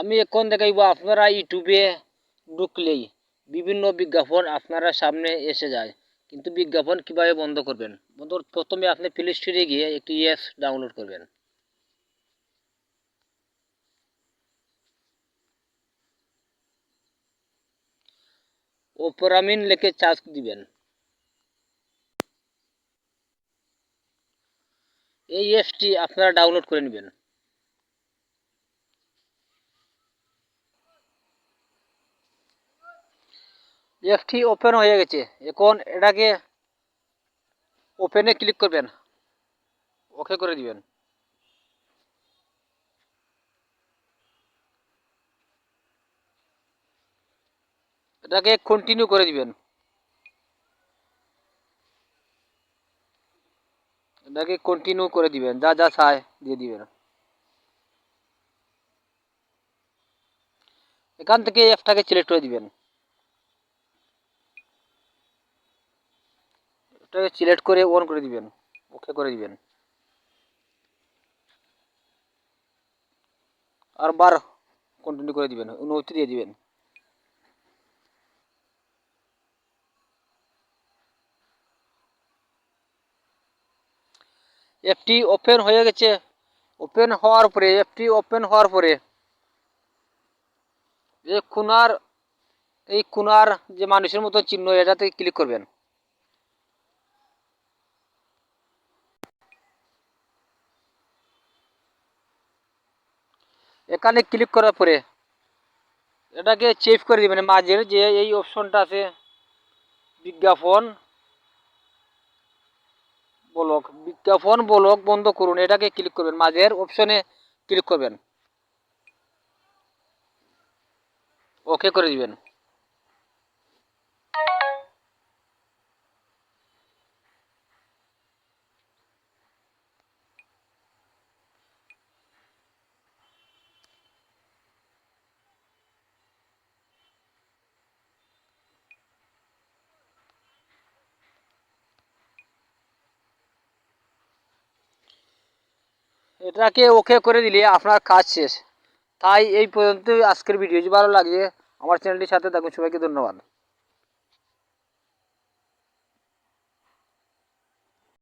আমি এখন দেখাইব আপনারা ইউটিউবে ঢুকলেই বিভিন্ন বিজ্ঞাপন আপনারা সামনে এসে যায়। কিন্তু বিজ্ঞাপন কীভাবে বন্ধ করবেন? বন্ধ, প্রথমে আপনি প্লে স্টোরে গিয়ে একটি অ্যাপস ডাউনলোড করবেন। ওপরামিন লেখে চার্জ দিবেন। এই অ্যাপসটি আপনারা ডাউনলোড করে নেবেন। অ্যাপটি ওপেন হয়ে গেছে। এখন এটাকে ওপেনে ক্লিক করবেন। ওকে করে দিবেন। এটাকে কন্টিনিউ করে দিবেন। এটাকে কন্টিনিউ করে দিবেন। যা যা চায় দিয়ে দিবেন। এখান থেকে অ্যাপটাকে সিলেক্ট করে দিবেন। এটাকে সিলেক্ট করে অন করে দিবেন। ওকে করে দিবেন। আর বার কন্টিনিউ করে দিবেন অনুমতি দিয়ে দিবেন। অ্যাপটি ওপেন হয়ে গেছে। ওপেন হওয়ার পরে অ্যাপটি ওপেন হওয়ার পরে, যে খুনার, এই খুনার যে মানুষের মতো চিহ্ন, এটাতে ক্লিক করবেন। এখানে ক্লিক করার পরে এটাকে চেফ করে দিবেন। মাঝের যে এই অপশনটা আছে, বিজ্ঞাপন ব্লক বিজ্ঞাপন ব্লক বন্ধ করুন, এটাকে ক্লিক করবেন। মাঝের অপশনে ক্লিক করবেন। ওকে করে দিবেন। এটাকে ওকে করে দিলে আপনার কাজ শেষ। তাই এই পর্যন্ত আজকের ভিডিও যদি ভালো লাগে, আমার চ্যানেলটির সাথে থাকুন। সবাইকে ধন্যবাদ।